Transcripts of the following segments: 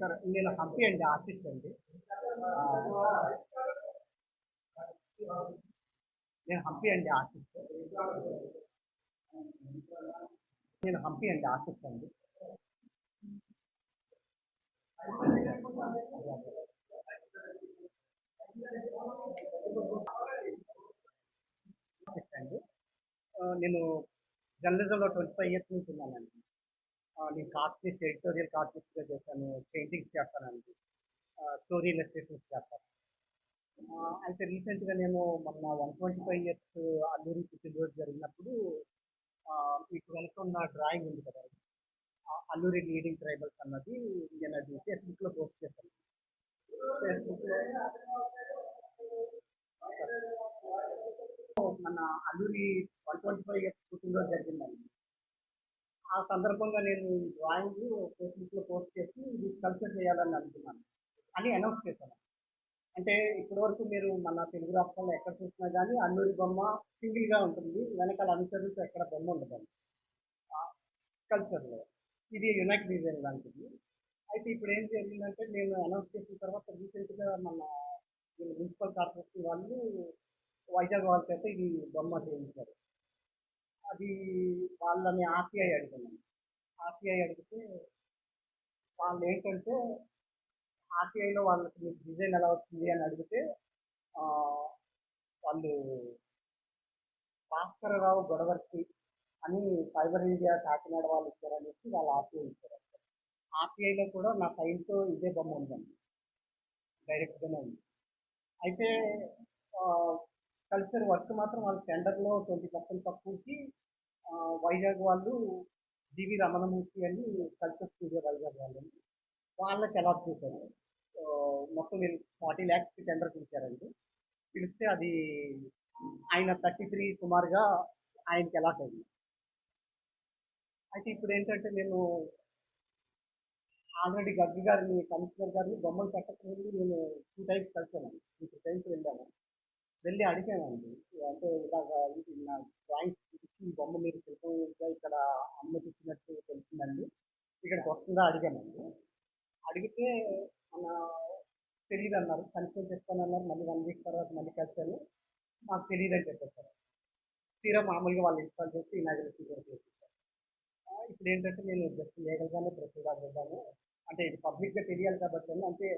Sir నేను హంపి అండి artist అండి. నేను హంపి అండి ఆర్టిస్ట్. నేను హంపి అండి ఆర్టిస్ట్ అండి. అండి. నేను జర్నలిజంలో ట్వంటీ ఫైవ్ ఇయర్స్ నుంచి ఉన్నానండి. నేను కార్టూనిస్ట్ ఎడిటోరియల్ కార్టూనిస్ట్గా చేశాను. పెయింటింగ్స్ చేస్తానండి స్టోరీ ఇలస్ట్రేషన్స్ చేస్తాను. అయితే రీసెంట్గా నేను మొన్న one twenty five years Alluri పుట్టినరోజు జరిగినప్పుడు మీకు వెనక ఉన్న డ్రాయింగ్ ఉంది కదా అల్లూరి లీడింగ్ ట్రైబల్స్ అన్నది నేను అది ఫేస్బుక్లో పోస్ట్ చేశాను. ఫేస్బుక్లో మన Alluri one twenty five years పుట్టినరోజు జరిగిందండి. ఆ సందర్భంగా నేను డ్రాయింగ్ ఫేస్బుక్లో పోస్ట్ చేసి ఇది కల్చర్ చేయాలని అనుకున్నాను. అని అనౌన్స్ చేశాను. అంటే ఇప్పటివరకు మీరు మన తెలుగు రాష్ట్రంలో ఎక్కడ చూసినా కానీ అల్లూరి బొమ్మ సింగిల్గా ఉంటుంది. వెనకాల అనుసరించి ఎక్కడ బొమ్మ ఉండదండి కల్చర్లో. ఇది యునైక్ డిజైన్ లాంటిది. అయితే ఇప్పుడు ఏం జరిగిందంటే నేను అనౌన్స్ చేసిన తర్వాత రీసెంట్గా మన మున్సిపల్ కార్పొరేషన్ వాళ్ళు వైజాగ్ వాళ్ళ చేత ఇది బొమ్మ చేయించారు. అది వాళ్ళని ఆర్టీఐ అడిగాను ఆర్టీఐ అడిగితే వాళ్ళు ఏంటంటే ఆర్టీఐలో వాళ్ళకి మీకు డిజైన్ ఎలా వస్తుంది అని అడిగితే వాళ్ళు భాస్కరరావు గొడవర్తి అని సైబర్ ఇండియా కాకినాడ వాళ్ళు ఇచ్చారని చెప్పి వాళ్ళు ఆర్టీఐ ఇచ్చారు. ఆర్టీఐలో కూడా నా సైన్తో ఇదే బొమ్మ ఉందండి. డైరెక్ట్గానే ఉంది. అయితే కల్చర్ వర్క్ మాత్రం వాళ్ళ టెండర్లో ట్వంటీ పర్సెంట్ తక్కువకి వైజాగ్ వాళ్ళు జీవి రమణమూర్తి అని కల్చర్ స్టూడియో వైజాగ్ వాళ్ళని వాళ్ళకి అలాట్ చేశారు. మొత్తం వీళ్ళు ఫార్టీ ల్యాక్స్కి టెండర్ పిలిచారండి. పిలిస్తే అది ఆయన థర్టీ త్రీ సుమారుగా ఆయనకి అలాట్ అయింది. అయితే ఇప్పుడు ఏంటంటే నేను ఆల్రెడీ గడ్డి గారిని కమిషనర్ గారిని బొమ్మలు పెట్టకముందు నేను టూ టైమ్స్ కలిసాను టూ టైమ్స్ వెళ్ళాను వెళ్ళి అడిగానండి. అంటే ఇలాగ ఇది నా డ్రాయింగ్స్ చూపించి ఈ బొమ్మ మీరు శిల్పంగా ఇక్కడ అనుమతించినట్టు తెలిసిందండి. ఇక్కడికి వస్తుందా అడిగానండి. అడిగితే మన తెలియదు అన్నారు కన్ఫర్మ్ చెప్తానన్నారు మళ్ళీ వన్ వీక్ తర్వాత మళ్ళీ కలిసాను నాకు తెలియదు అని చెప్పేశారు. తీరా మామూలుగా వాళ్ళు ఇన్స్టాల్ చేసి ఇనాగ్రేషన్ కూడా చేసేసారు. ఇప్పుడు ఏంటంటే నేను జస్ట్ లీగల్గానే ప్రొసీడ్ అవ్వగాను అంటే ఇది పబ్లిక్గా తెలియాలి కాబట్టి అంటే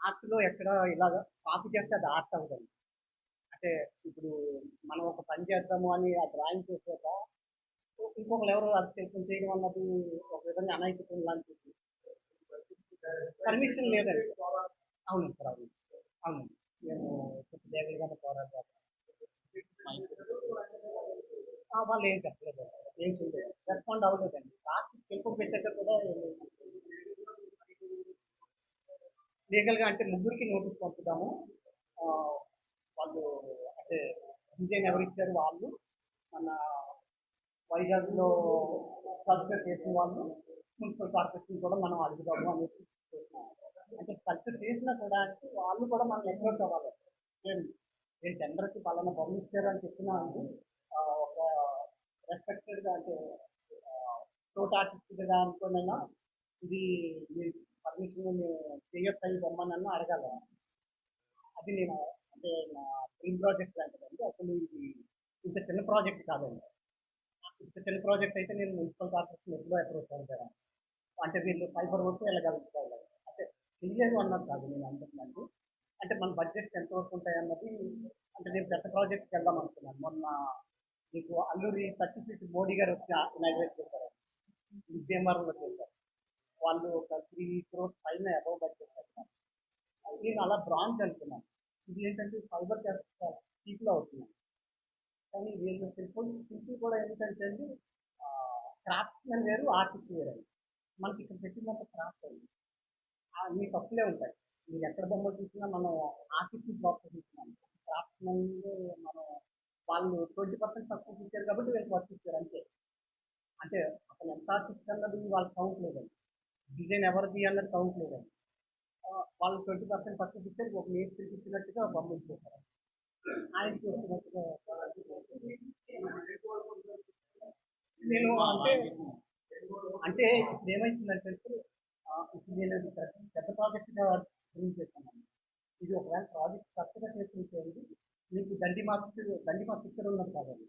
ఆర్ట్లో ఎక్కడ ఇలాగ కాపీ చేస్తే అది ఆర్ట్ అవ్వదండి. అంటే ఇప్పుడు మనం ఒక పని చేద్దాము అని ఆ డ్రాయింగ్ చేసాక ఇంకొకరు ఎవరో అది శిల్పం చేయడం అన్నది ఒక విధంగా అనైతికం లాంటిది. పర్మిషన్ లేదండి. అవును సార్ అవును అవును నేను కొంచెం లీగల్గానే వాళ్ళు ఏం చెప్పలేదు. ఏం చేయలేదు. రెస్పాండ్ అవ్వలేదండి. లాస్ట్ తెలుపు పెట్టాక కూడా లీగల్గా అంటే ముగ్గురికి నోటీస్ పంపుతాము వాళ్ళు అంటే డిజైన్ ఎవరిచ్చారు వాళ్ళు? మన వైజాగ్లో కల్చర్ చేసిన వాళ్ళు మున్సిపల్ కార్పొరేషన్ కూడా మనం అడుగుదాము అనేసి అంటే కల్చర్ చేసినా కూడా వాళ్ళు కూడా మనం ఎక్కడ అవ్వాలి. నేను టెండర్కి పలానా బొమ్మ ఇచ్చారు అని చెప్పినా ఒక రెస్పెక్టెడ్గా అంటే తోట ఆర్టిస్ట్గా అనుకునైనా ఇది మీ పర్మిషన్ చేయొచ్చు ఈ బొమ్మనన్నా అడగాలి. అది నేను అంటే నా డ్రీమ్ ప్రాజెక్ట్ లాంటిదండి. అసలు ఇది ఇంత చిన్న ప్రాజెక్ట్ కాదండి. ఇంత చిన్న ప్రాజెక్ట్ అయితే నేను మున్సిపల్ కార్పొరేషన్ ఎప్పుడో అప్రోచ్ అవుతాను అంటే వీళ్ళు ఫైబర్ వరకు వెళ్ళగలుగుతారు అంటే తెలియదు అన్నది కాదు నేను అంటున్నాను అంటే మన బడ్జెట్స్ ఎంత వరకు ఉంటాయి అన్నది అంటే నేను పెద్ద ప్రాజెక్ట్కి వెళ్దాం అనుకున్నాను. మొన్న మీకు అల్లూరి థర్టీ ఫీట్ మోడీ గారు వచ్చి ఇనాగ్రేట్ చేశారు. విద్యమారంలో చేశారు. వాళ్ళు ఒక త్రీ క్రోర్స్ పైన అబౌవ్ బడ్జెట్ పెట్టారు నేను అలా బ్రాంచ్ అనుకున్నాను. ఇది ఏంటంటే ఫైబర్ చీప్లో అవుతున్నాయి కానీ వీళ్ళు సింపుల్ సింపుల్ కూడా ఏంటంటే అండి క్రాఫ్ట్స్మెన్ వేరు ఆర్టిస్ట్ వేరు అండి. మనకి ఇక్కడ పెట్టినంత క్రాఫ్ట్ అండి. మీ తప్పులే ఉంటాయి. మీరు ఎక్కడ బొమ్మలు చూసినా మనం ఆర్టిస్ట్ ప్రాపర్ చూస్తున్నాం. క్రాఫ్ట్మెన్ మనం వాళ్ళు ట్వంటీ పర్సెంట్ తక్కువ ఇచ్చారు కాబట్టి వీళ్ళకి వర్క్ ఇచ్చారు అంతే. అంటే అతను ఎంత ఆర్టిస్ట్ అన్నది వాళ్ళకి కౌంట్ లేదండి. డిజైన్ ఎవరిది అన్నది కౌంట్ లేదండి. వాళ్ళు ట్వంటీ పర్సెంట్ పర్సెంట్ ఇచ్చారు ఒక మేస్త్రికి ఇచ్చినట్టుగా పంపించేస్తారు ఇచ్చేసారు ఆయనకి నేను అంటే అంటే ఇప్పుడు ఏమైతుందంటే ఇప్పుడు నేను పెద్ద పెద్ద ప్రాజెక్ట్గా గురించి చేస్తున్నాను ఇది ఒకవేళ ప్రాజెక్ట్ కరెక్ట్గా చేస్తుంటేది మీకు దండి మార్క్స్ దండి మార్క్స్ ఇక్కడ ఉన్నది కాదండి.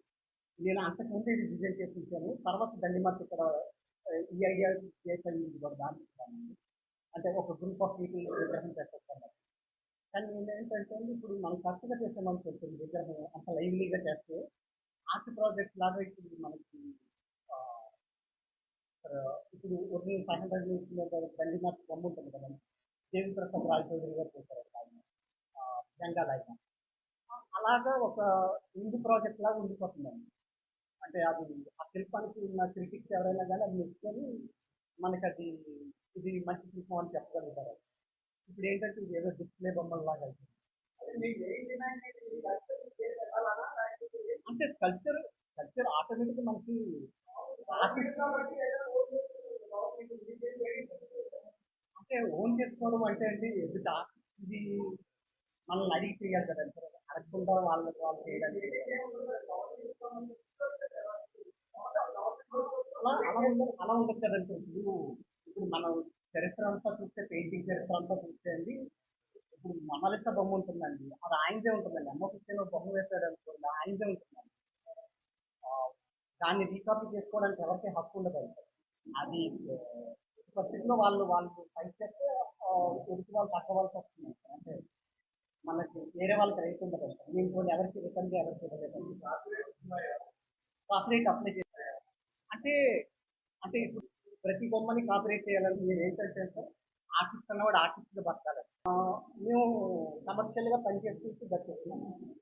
నేను అంతకుముందు ఇది డిజైన్ చేసి ఇచ్చాను తర్వాత దండి మార్క్స్ ఇక్కడ ఈ ఐడియా చేసాను దాన్ని అంటే ఒక గ్రూప్ ఆఫ్ పీపుల్ విగ్రహం చేస్తాను కానీ నేను ఏంటంటే ఇప్పుడు మనం కరెక్ట్గా చేస్తున్నాం కొంచెం విగ్రహం అంత లైవ్లీగా చేస్తే ఆర్ట్ ప్రాజెక్ట్ లాగా ఇప్పుడు మనకి ఇప్పుడు ఒరిజినల్ ఫైవ్ హండ్రెడ్ మీటర్ బండి మార్క్స్ బొమ్మ ఉంటుంది కదా. దేవి ప్రసాద్ రాజ్ చౌదరి గారు చేశారు ఆయన. బెంగాల్ ఆయన. అలాగా ఒక ఇండి ప్రాజెక్ట్ లాగా ఉండిపోతుందండి. అంటే అది ఆ శిల్పానికి ఉన్న క్రిటిక్స్ ఎవరైనా కానీ అది మెచ్చుకొని మనకి అది ఇది మంచి శిల్పం అని చెప్పగలుగుతారు. ఇప్పుడు ఏంటంటే ఇది ఏదో డిస్ప్లే బొమ్మల లాగా. అంటే కల్చర్ కల్చర్ ఆటోమేటిక్ మనకి అంటే ఓన్ చేసుకోవడం అంటే అండి ఎదుట ఇది మనల్ని అడిగి చేయాలి సార్ అడగకుండా వాళ్ళకి వాళ్ళు చేయడానికి అలా అలా ఉండదు అలా ఉండదు కదండి. ఇప్పుడు మనం చరిత్ర అంతా చూస్తే పెయింటింగ్ చరిత్ర అంతా చూస్తే అండి ఇప్పుడు మనాలిసా బొమ్మ ఉంటుందండి. అది ఆయనదే ఉంటుందండి. అమ్మ పుట్టిన బొమ్మ వేశాడు అనుకోండి ఆయనదే ఉంటుందండి. దాన్ని రీకాపీ చేసుకోవడానికి ఎవరికి హక్కు ఉండదండి. అది పరిస్థితిలో వాళ్ళు వాళ్ళు చెప్తే ఎదుటి వాళ్ళు తగ్గవలసి వస్తుంది అంటే మనకి వేరే వాళ్ళకి రైతు ఉండదు నేను కొన్ని ఎవరికి రిటర్న్ ఎవరికి ఇవ్వలేదండి కాపరేట్ అప్లై చేస్తారు అంటే అంటే ఇప్పుడు ప్రతి బొమ్మని కాపరేట్ చేయాలని మీరు ఏంటంటే సార్ ఆర్టిస్ట్ అన్నవాడు ఆర్టిస్ట్గా బతకాలి. మేము కమర్షియల్గా పనిచేస్తూ బతికేస్తున్నాము ఇక్కడ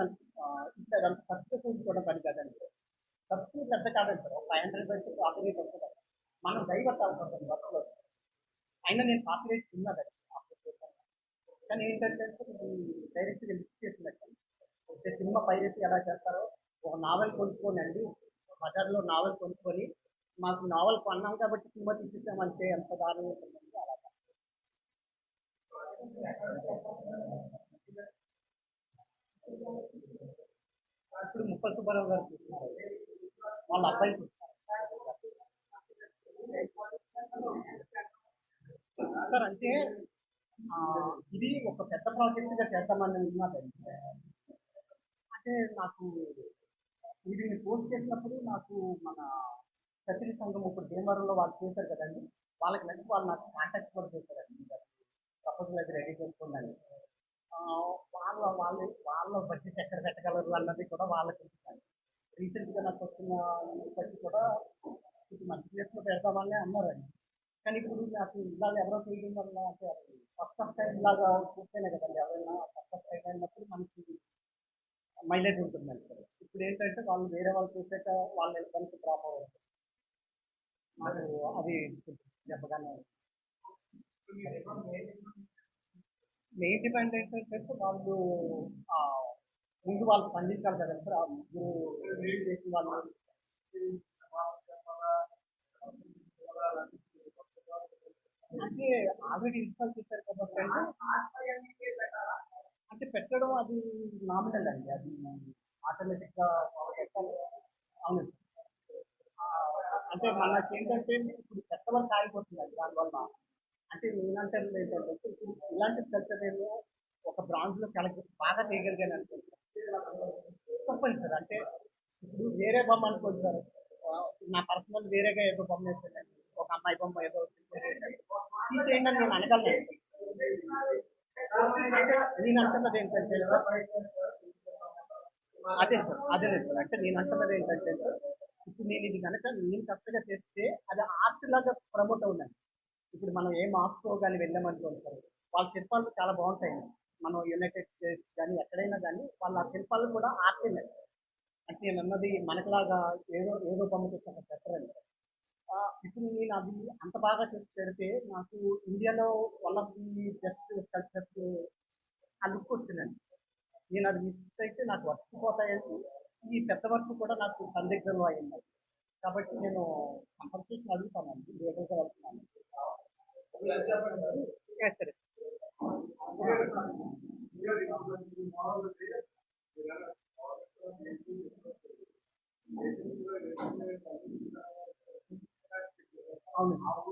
అంత- ఆ, ఇంకా ఖర్చు కూర్చుకోవడం పని కాదండి. ఖర్చు పెద్ద కాదండి. సార్ ఒక ఫైవ్ హండ్రెడ్ బడ్జెట్ ఆపరేట్ అవుతుంది మనం దయబట్టాల్సి ఉంటుంది బస్సులో అయినా నేను కాపరేట్ ఉన్నదండి. కానీ ఏంటంటే డైరెక్ట్గా లిస్ట్ చేసినట్టు. సినిమా పైరసీ ఎలా చేస్తారో ఒక నావెల్ కొనుక్కోనండి. బజార్లో నావెల్ కొనుక్కొని మాకు నావెల్ కొన్నాం కాబట్టి సినిమా తీసేసామంటే ఎంత దారుణం ఉంటుందండి అలా ఇప్పుడు ముప్పల్ సుబ్బారావు గారు చూస్తున్నారు వాళ్ళ అబ్బాయి సార్ అంటే ఇది ఒక పెద్ద ప్రాజెక్ట్గా చేద్దామని ఉన్నదండి అంటే నాకు వీటిని పోస్ట్ చేసినప్పుడు నాకు మన సచిన్ సంఘం ఇప్పుడు భీమవరంలో వాళ్ళు చేశారు కదండి. వాళ్ళకి నచ్చి వాళ్ళు నాకు కాంటాక్ట్ కూడా చేశారండి. ప్రపోజల్ అది రెడీ చేసుకోండి వాళ్ళ వాళ్ళు వాళ్ళ బడ్జెట్ ఎక్కడ పెట్టగలరు అన్నది కూడా వాళ్ళకి తెలుసు. రీసెంట్గా నాకు వచ్చిన న్యూస్ బట్టి కూడా ఇది మంచి ప్లేస్లో పెడతామని అన్నారండి. కానీ ఇప్పుడు నాకు ఇలాగ ఎవరో చేయడం వల్ల అంటే ఫస్ట్ ఆఫ్ టైం లాగా చూస్తేనే కదండి ఎవరైనా ఫస్ట్ ఆఫ్ టైం అయినప్పుడు మనకి మైలేజ్ ఉంటుంది సార్. ఇప్పుడు ఏంటంటే వాళ్ళు వేరే వాళ్ళు చూసాక వాళ్ళు వెళ్తానికి డ్రాప్ అవ్వదు. నాకు అది చెప్పగానే మెయిన్ డిమాండ్ ఏంటంటే వాళ్ళు ముందు వాళ్ళు పండించాలి కదా సార్ ఆ ముగ్గురు చేసిన వాళ్ళు అంటే ఆవిడ ఇన్స్టాల్ చేశారు కాబట్టి అంటే పెట్టడం అది నామినల్ అండి. అది ఆటోమేటిక్గా అవును అంటే మనకి ఏంటంటే ఇప్పుడు చెత్త వరకు ఆగిపోతుంది అది దానివల్ల అంటే నేనంటే ఏంటంటే ఇప్పుడు ఇలాంటి కల్చర్ నేను ఒక బ్రాంచ్లో కలెక్ట్ బాగా చేయగలిగాను అనుకుంటున్నాను సార్. అంటే ఇప్పుడు వేరే బొమ్మ అనుకోండి సార్. నా పర్సనల్ వేరేగా ఏదో బొమ్మ వేసాను. ఒక అమ్మాయి బొమ్మ ఏదో తీసేయండి నేను అనగలను. నేను అంటున్నది ఏంటంటే అదే సార్ అదే సార్ అంటే నేను అంటున్నది ఏంటంటే సార్, ఇప్పుడు నేను ఇది కనుక నేను కరెక్ట్గా చేస్తే అది ఆర్ట్ లాగా ప్రమోట్ అవునండి ఇప్పుడు మనం ఏం మార్క్స్తో కానీ వెళ్ళామనుకోండి సార్ వాళ్ళ శిల్పాలు చాలా బాగుంటాయి మనం యునైటెడ్ స్టేట్స్ కానీ ఎక్కడైనా కానీ వాళ్ళ శిల్పాలు కూడా ఆర్ట్ అంటే నేను అన్నది మనకులాగా ఏదో ఏదో బొమ్మ చేసిన పెట్టరండి ఇప్పుడు నేను అది అంత బాగా పెడితే నాకు ఇండియాలో one of the best cultures look వచ్చిందండి. నేను అది మిస్ అయితే నాకు వర్తిపోతాయంటే ఈ పెద్ద వర్క్ కూడా నాకు సందిగ్ధంలో అయింది. కాబట్టి నేను కంపల్సేషన్ అడుగుతానండి. లీగల్గా వెళ్తున్నాను. On.